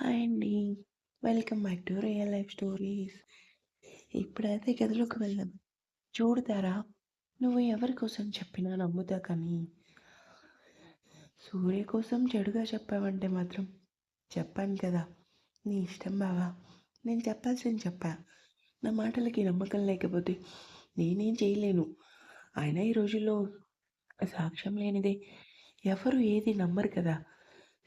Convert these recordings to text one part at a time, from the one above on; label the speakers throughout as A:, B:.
A: Hi అండి. Welcome back to real life stories. ఇప్పుడైతే గదిలోకి వెళ్దాం. చూడతారా నువ్వు ఎవరి కోసం చెప్పినా నమ్ముతా కానీ, సూర్య కోసం చెడుగా చెప్పావంటే మాత్రం చెప్పాను కదా! నీ ఇష్టం బావా. నేను చెప్పాల్సింది చెప్పా. నా మాటలకి నమ్మకం లేకపోతే నేనేం చేయలేను. అయినా ఈ రోజుల్లో సాక్ష్యం లేనిదే ఎవరు ఏది నమ్మరు కదా!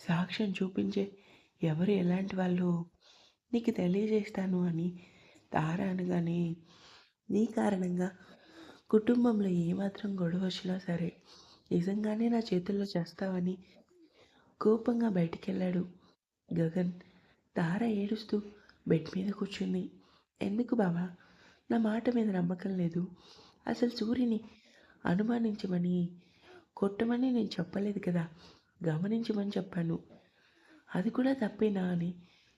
A: సాక్ష్యం చూపించే ఎవరు ఎలాంటి వాళ్ళు? నీకు తెలియజేస్తాను అని తార అనగానే నీ కారణంగా కుటుంబంలో ఏమాత్రం గొడవ వచ్చినా సరే నిజంగానే నా చేతుల్లో చేస్తావని కోపంగా బయటికెళ్ళాడు గగన్. తార ఏడుస్తూ బెడ్ మీద కూర్చుంది. ఎందుకు బావా? నా మాట మీద నమ్మకం లేదు. అసలు సూర్యుని అనుమానించమని కొట్టమని నేను చెప్పలేదు కదా. గమనించమని చెప్పాను. అది కూడా తప్పేనా అని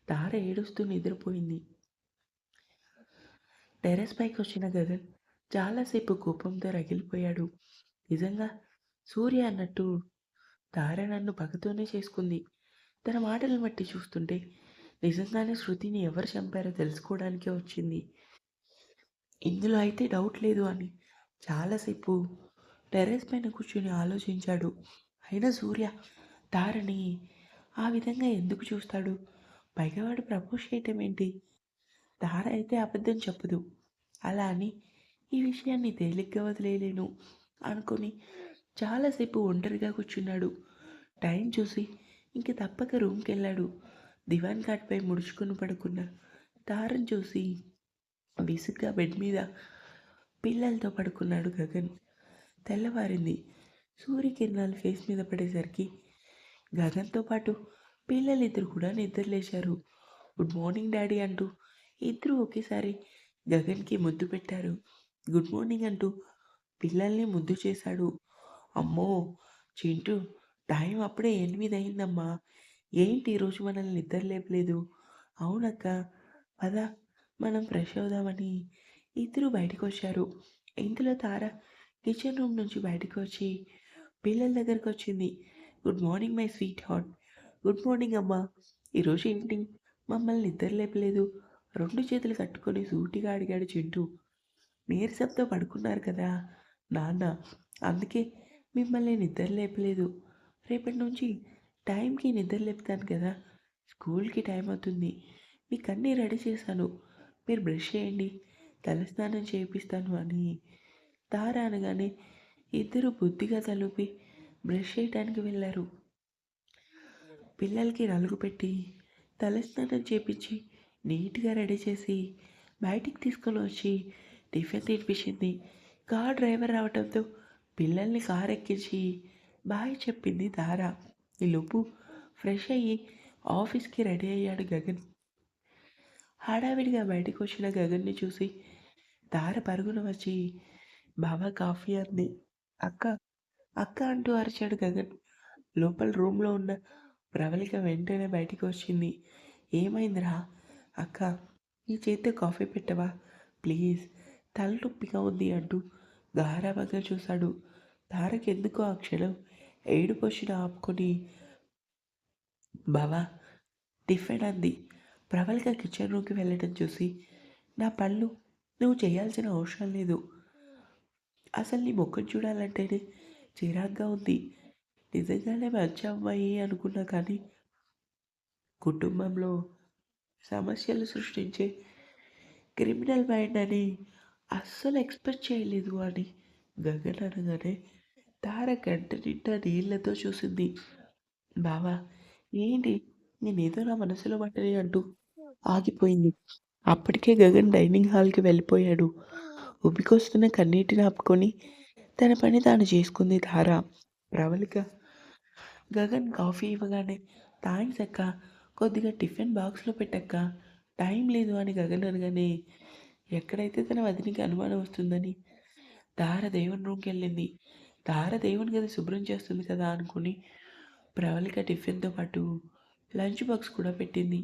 A: తార ఏడుస్తూ నిద్రపోయింది. టెర్రస్ పైకి వచ్చిన గగన్ చాలాసేపు కోపంతో రగిలిపోయాడు. నిజంగా సూర్య అన్నట్టు తార నన్ను పగతోనే చేసుకుంది. తన మాటలను బట్టి చూస్తుంటే నిజంగానే శృతిని ఎవరు చంపారో తెలుసుకోవడానికే వచ్చింది. ఇందులో అయితే డౌట్ లేదు అని చాలాసేపు టెర్రస్ పైన కూర్చొని ఆలోచించాడు. అయినా సూర్య తారని ఆ విధంగా ఎందుకు చూస్తాడు? పైగా వాడు ప్రపోజ్ చేయటం ఏంటి? తార అయితే అబద్ధం చెప్పదు. అలా అని ఈ విషయాన్ని తేలిగ్గా వదిలేయలేను అనుకొని చాలాసేపు ఒంటరిగా కూర్చున్నాడు. టైం చూసి ఇంక తప్పక రూమ్కి వెళ్ళాడు. దివాన్ ఘాట్పై ముడుచుకుని పడుకున్న దారం చూసి విసుగ్గా బెడ్ మీద పిల్లలతో పడుకున్నాడు గగన్. తెల్లవారింది. సూర్యకిరణాలు ఫేస్ మీద పడేసరికి గగన్తో పాటు పిల్లలిద్దరు కూడా నిద్రలేశారు. గుడ్ మార్నింగ్ డాడీ అంటూ ఇద్దరు ఒకేసారి గగన్కి ముద్దు పెట్టారు. గుడ్ మార్నింగ్ అంటూ పిల్లల్ని ముద్దు చేశాడు. అమ్మో చింటూ టైం అప్పుడే ఎనిమిది అయిందమ్మా. ఏంటి ఈరోజు మనల్ని నిద్ర లేపలేదు? అవునక్క పద మనం ఫ్రెష్ అవుదామని. ఇద్దరు బయటకు వచ్చారు ఇంతలో తార కిచెన్ రూమ్ నుంచి బయటకు వచ్చి పిల్లల దగ్గరకు వచ్చింది good morning my sweet heart good morning అమ్మా. ఈరోజు ఏంటి? మమ్మల్ని నిద్ర లేపలేదు. రెండు చేతులు కట్టుకొని సూటిగా అడిగాడు చింటూ. నీరసంతో పడుకున్నారు కదా? నాన్న అందుకే మిమ్మల్ని నిద్ర లేపలేదు. రేపటి నుంచి టైంకి నిద్ర లేపుతాను కదా? స్కూల్కి టైం అవుతుంది. మీకు అన్నీ రెడీ చేశాను. మీరు బ్రష్ చేయండి. తలస్నానం చేపిస్తాను అని. తారా అనగానే ఇద్దరు బుద్ధిగా తలుపి బ్రష్ చేయడానికి వెళ్ళారు. పిల్లలకి నలుగు పెట్టి తలస్నానం చేపించి నీట్గా రెడీ చేసి బయటికి తీసుకొని వచ్చి టిఫిన్ తినిపించింది. కార్ డ్రైవర్ రావడంతో పిల్లల్ని కార్ ఎక్కించి బాయ్ చెప్పింది తార. ఈలోపు ఫ్రెష్ అయ్యి ఆఫీస్కి రెడీ అయ్యాడు గగన్. హడావిడిగా బయటకు వచ్చిన గగన్ని చూసి దార పరుగున వచ్చి బాబా కాఫీ అంది. అక్క అక్క అంటూ అరిచాడు గగన్. లోపల రూమ్లో ఉన్న ప్రవళిక వెంటనే బయటికి వచ్చింది. ఏమైందిరా? అక్క నీ చేతితో కాఫీ పెట్టవా? ప్లీజ్. తలనొప్పిగా ఉంది అంటూ గారాబంగా చూశాడు. తారక్ ఎందుకో ఆ క్షణం ఏడుపొచ్చిన ఆపుకొని బావా టిఫిన్ అంది. ప్రవళిక కిచెన్ రూమ్కి వెళ్ళటం చూసి నా పళ్ళు నువ్వు చేయాల్సిన అవసరం లేదు. అసలు నీ ముఖం చూడాలంటేనే చిరాగ్గా ఉంది. నిజంగానే మంచి అమ్మాయి అనుకున్నా కానీ కుటుంబంలో సమస్యలు సృష్టించే క్రిమినల్ మైండ్ అని అస్సలు ఎక్స్పెక్ట్ చేయలేదు అని గగన్ అనగానే తార గంట నిండా నీళ్ళతో చూసింది. బావా ఏంటి? నేనేదో నా మనసులో పట్టని అంటూ ఆగిపోయింది. అప్పటికే గగన్ డైనింగ్ హాల్కి వెళ్ళిపోయాడు. ఉబ్బికొస్తున్న కన్నీటిని ఆపుకొని తన పని తాను చేసుకుంది. ధార ప్రవళిక గగన్ కాఫీ ఇవ్వగానే థ్యాంక్స్ అక్క కొద్దిగా టిఫిన్ బాక్స్లో పెట్టక్క టైం లేదు అని గగన్ అనగానే ఎక్కడైతే తన వదినికి అనుమానం వస్తుందని దార దేవుని రూమ్కి వెళ్ళింది. దార దేవుని గది శుభ్రం చేస్తుంది కదా అనుకుని ప్రవళిక టిఫిన్తో పాటు లంచ్ బాక్స్ కూడా పెట్టింది.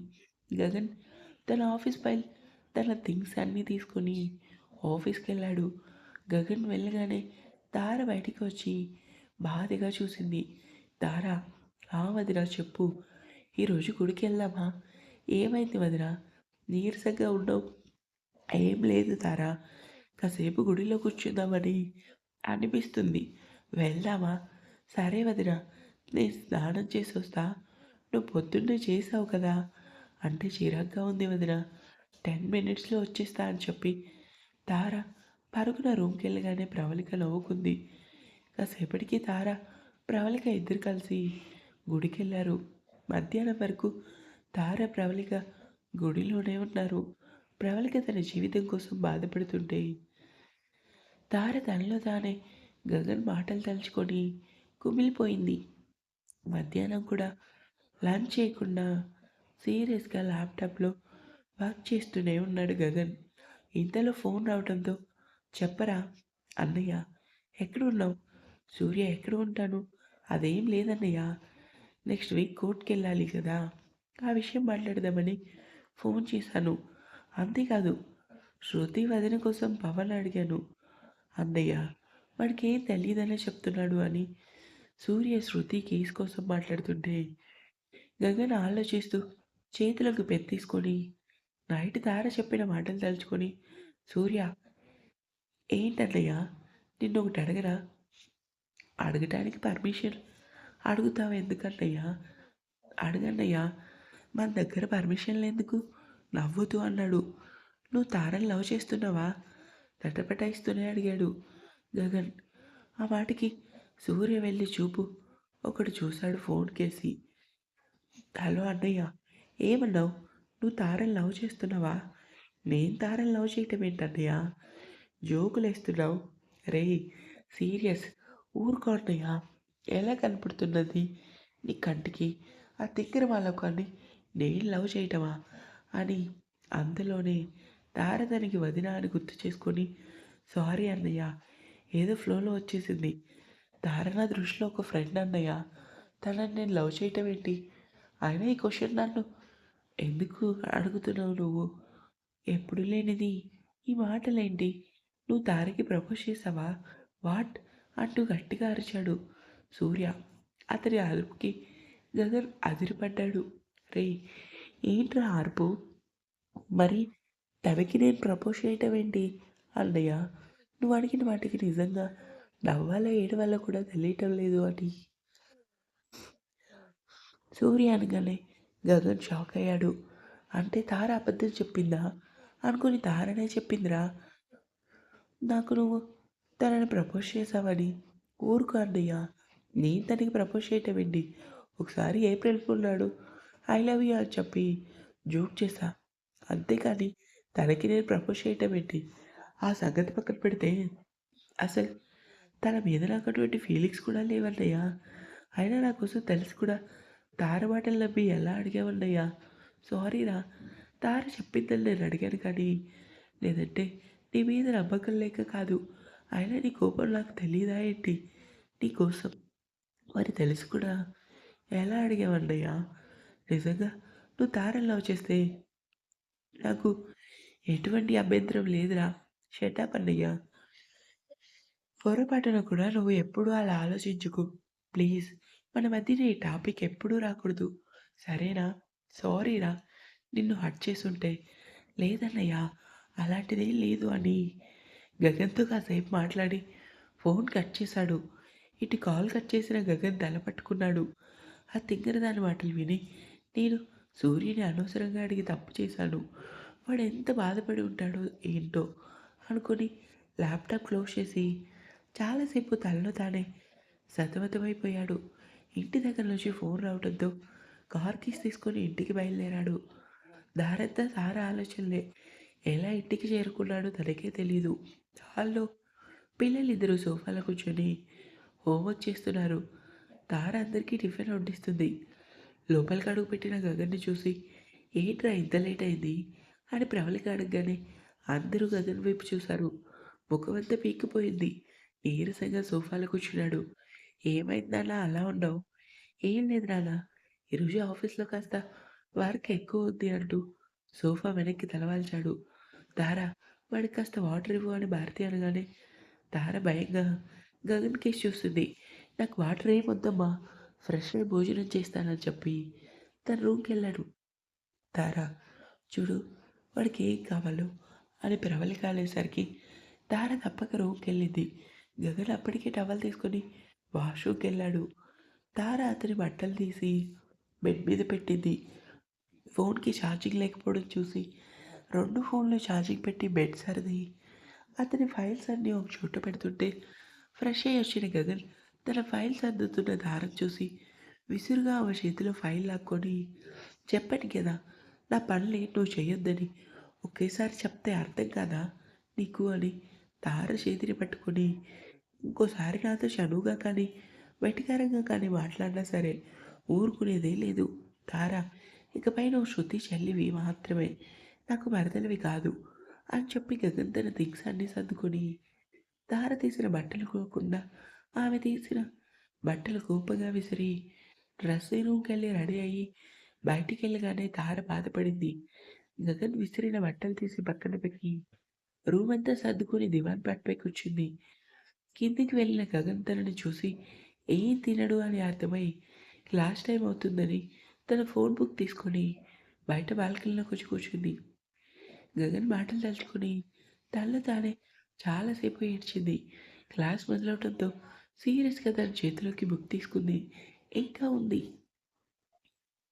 A: గగన్ తన ఆఫీస్ ఫైల్ తన థింగ్స్ అన్నీ తీసుకొని ఆఫీస్కి వెళ్ళాడు. గగన్ వెళ్ళగానే తార బయటికి వచ్చి బాధగా చూసింది. తార ఆ వదినా చెప్పు. ఈరోజు గుడికి వెళ్దామా ఏమైంది వదిన? నీరసంగా ఉండవు ఏం లేదు తారా. కాసేపు గుడిలో కూర్చుందామని అనిపిస్తుంది. వెళ్దామా? సరే వదిన నేను స్నానం చేసి వస్తా. నువ్వు పొద్దున్నే చేసావు కదా? అంటే చిరాగ్గా ఉంది వదిన. టెన్ మినిట్స్లో వచ్చేస్తా అని చెప్పి. తార పరుగున రూమ్కి వెళ్ళగానే ప్రవళిక నవ్వుకుంది కాసేపటికి తార ప్రవళిక ఇద్దరు కలిసి గుడికి వెళ్ళారు మధ్యాహ్నం వరకు తార ప్రవళిక గుడిలోనే ఉన్నారు. ప్రవళిక తన జీవితం కోసం బాధపడుతుంటే తార తనలో తానే గగన్ మాటలు తలుచుకొని కుమిలిపోయింది. మధ్యాహ్నం కూడా లంచ్ చేయకుండా సీరియస్గా ల్యాప్టాప్లో వర్క్ చేస్తూనే ఉన్నాడు గగన్. ఇంతలో ఫోన్ రావడంతో చెప్పరా? అన్నయ్య ఎక్కడ ఉన్నావు సూర్య ఎక్కడ ఉంటాను అదేం లేదన్నయ్య. నెక్స్ట్ వీక్ కోర్టుకి వెళ్ళాలి కదా. ఆ విషయం మాట్లాడదామని ఫోన్ చేశాను. అంతేకాదు శృతి వదిన కోసం పవన్ అడిగాను. అన్నయ్య వాడికేం తెలియదనే చెప్తున్నాడు అని సూర్య శృతి కేసు కోసం మాట్లాడుతుంటే గగన్ ఆలోచిస్తూ చేతులకు పెత్తీసుకొని నైట్ దార చెప్పిన మాటలు తలుచుకొని సూర్య ఏంటన్నయ్య? నిన్ను ఒకటి అడగరా? అడగటానికి పర్మిషన్. అడుగుతావు ఎందుకన్నయ్యా? అడగన్నయ్యా మన దగ్గర పర్మిషన్లు ఎందుకు నవ్వుతూ అన్నాడు. నువ్వు తారని లవ్ చేస్తున్నావా? తటపటాయిస్తూనే అడిగాడు గగన్. ఆ మాటకి సూర్య వెళ్ళి చూపు. ఒకడు చూశాడు ఫోన్ కేసి. హలో అన్నయ్య ఏమన్నావు? నువ్వు తారని లవ్ చేస్తున్నావా? నేను తారని లవ్ చేయటం ఏంటన్నయ్యా? జోకులేస్తున్నావు రే సీరియస్. ఊరుకో ఎలా కనపడుతున్నది? నీ కంటికి ఆ తిక్కిన వాళ్ళకాన్ని నేను లవ్ చేయటమా? అని అందులోనే తారదనికి తనకి వదిన అని గుర్తు చేసుకొని సారీ అన్నయ్య ఏదో ఫ్లోలో వచ్చేసింది. దారణ దృష్టిలో ఒక ఫ్రెండ్ అన్నయ్య. తనని నేను లవ్ చేయటం ఏంటి? అయినా ఈ క్వశ్చన్ నన్ను ఎందుకు అడుగుతున్నావు నువ్వు? ఎప్పుడు లేనిది? ఈ మాటలేంటి? నువ్వు తారకి ప్రపోజ్ చేసావా? వాట్? అంటూ గట్టిగా అరిచాడు సూర్య. అతడి అరుపుకి గగన్ అదిరిపడ్డాడు. రే ఏంట్రా అరుపు? మరి తనకి నేను ప్రపోజ్ చేయటం ఏంటి? అన్నయ్య నువ్వు అడిగిన వాటికి నిజంగా నవ్వాలో ఏడవాలో కూడా తెలియటం లేదు అని. సూర్య అనగానే గగన్ షాక్ అయ్యాడు. అంటే తార అబద్ధం చెప్పిందా? అనుకుని తారనే చెప్పిందిరా. నాకు నువ్వు తనని ప్రపోజ్ చేసావని ఊరుకు అన్నయ్య నేను తనకి ప్రపోజ్ చేయటం ఏంటి ఒకసారి ఏప్రిల్ ఫుల్ నాడు ఐ లవ్ యూ అని చెప్పి జోక్ చేశా. అంతేకాని తనకి నేను ప్రపోజ్ చేయటం ఏంటి ఆ సంగతి పక్కన పెడితే అసలు తన మీద నాకు అటువంటి ఫీలింగ్స్ కూడా లేవన్నయ్యా అయినా నా కోసం తెలిసి కూడా తార మాటలు నమ్మి ఎలా అడిగావన్నయ్యా సారీరా తార చెప్పిందని నేను అడిగాను కానీ లేదంటే నీ మీద నమ్మకం లేక కాదు. అయినా నీ కోపం నాకు తెలియదా ఏంటి? నీ కోసం. మరి తెలుసు కూడా. ఎలా అడిగావన్నయ్యా? నిజంగా నువ్వు తారని లవ్ చేస్తే? నాకు ఎటువంటి అభ్యంతరం లేదురా. షటప్ అన్నయ్య. పొరపాటున కూడా నువ్వు ఎప్పుడూ అలా ఆలోచించుకు. ప్లీజ్ మన మధ్యన ఈ టాపిక్ ఎప్పుడూ రాకూడదు. సరేనా? సారీరా నిన్ను హట్ చేసుంటే లేదన్నయ్యా. అలాంటిదేం లేదు అని గగన్తో కాసేపు మాట్లాడి ఫోన్ కట్ చేశాడు. ఇటు కాల్ కట్ చేసిన గగన్ తల పట్టుకున్నాడు. ఆ తింగర దాని మాటలు విని నేను సూర్యుని అనవసరంగా అడిగి తప్పు చేశాను. వాడు ఎంత బాధపడి ఉంటాడో ఏంటో అనుకొని ల్యాప్టాప్ క్లోజ్ చేసి చాలాసేపు తనలో తానే సతమతమైపోయాడు. ఇంటి దగ్గర నుంచి ఫోన్ రావడంతో కార్ కీస్ తీసుకొని ఇంటికి బయలుదేరాడు. దారంతా సారా ఆలోచనలే. ఎలా ఇంటికి చేరుకున్నాడో తనకే తెలీదు. హాల్లో పిల్లలిద్దరూ సోఫాలో కూర్చొని హోంవర్క్ చేస్తున్నారు. తార అందరికీ టిఫిన్ వడ్డిస్తుంది లోపలికి అడుగు పెట్టిన గగన్ని చూసి ఏంట్రా ఇంత లేట్ అయింది? అని ప్రవళిక అడగగానే అందరూ గగన్ వైపు చూశారు. ముఖమంతా పీకిపోయింది. నీరసంగా సోఫాలో కూర్చున్నాడు. ఏమైంది నాన్న? అలా ఉండవు ఏం లేదు నాన్న. ఈరోజు ఆఫీస్లో కాస్త వర్క్ ఎక్కువ ఉంది అంటూ సోఫా వెనక్కి తలవాల్చాడు. తార వాడికి కాస్త వాటర్ ఇవ్వు అని భారతి అనగానే తార భయంగా గగన్ కేసి చూస్తుంది. నాకు వాటర్ ఏమొద్దమ్మా ఫ్రెష్ అయి భోజనం చేస్తానని చెప్పి తన రూమ్కి వెళ్ళాడు. దారా చూడు వాడికి ఏం కావాలో అని ప్రవళికాలేసరికి తార తప్పక రూమ్కి వెళ్ళింది. గగన్ అప్పటికే టవల్ తీసుకొని వాష్రూమ్కి వెళ్ళాడు. తార అతని బట్టలు తీసి బెడ్ మీద పెట్టింది. ఫోన్కి ఛార్జింగ్ లేకపోవడం చూసి రెండు ఫోన్లు ఛార్జింగ్ పెట్టి బెడ్ సరిది. అతని ఫైల్స్ అన్నీ ఒక చోట పెడుతుంటే ఫ్రెష్ అయ్యి వచ్చిన గగన్ తన ఫైల్స్ అందుతున్న దారం చూసి విసురుగా ఆమె చేతిలో ఫైల్ లాక్కొని చెప్పాను కదా నా పనులు నువ్వు చేయొద్దని ఒకేసారి చెప్తే అర్థం కాదా నీకు అని తార చేతిని పట్టుకొని ఇంకోసారి నాతో చనువుగా కానీ వెటికారంగా కానీ మాట్లాడినా సరే ఊరుకునేదే లేదు. తార ఇకపై నువ్వు శృతి చెల్లివి మాత్రమే నాకు మరదలివి కాదు అని చెప్పి గగన్ తన థింగ్స్ సర్దుకొని దార తీసిన బట్టలు కోకుండా ఆమె తీసిన బట్టలు కోపంగా విసిరి డ్రెస్సింగ్ రూమ్కి వెళ్ళి రెడీ అయ్యి బయటికి వెళ్ళగానే దార బాధపడింది. గగన్ విసిరిన బట్టలు తీసి పక్కన పెట్టి రూమ్ అంతా సర్దుకొని దివాన్ పట్టుపై కూర్చుంది. కిందికి వెళ్ళిన గగన్ తనని చూసి ఏం తినడు అని అర్థమై లాస్ట్ టైం అవుతుందని తన ఫోన్ బుక్ తీసుకొని బయట బాల్కనీలోకి వచ్చి కూర్చుంది. గగన్ మాటలు తలుచుకుని తనలో తానే చాలాసేపు ఏడ్చింది. క్లాస్ మొదలవడంతో సీరియస్గా తన చేతిలోకి బుక్ తీసుకుంది. ఇంకా ఉంది.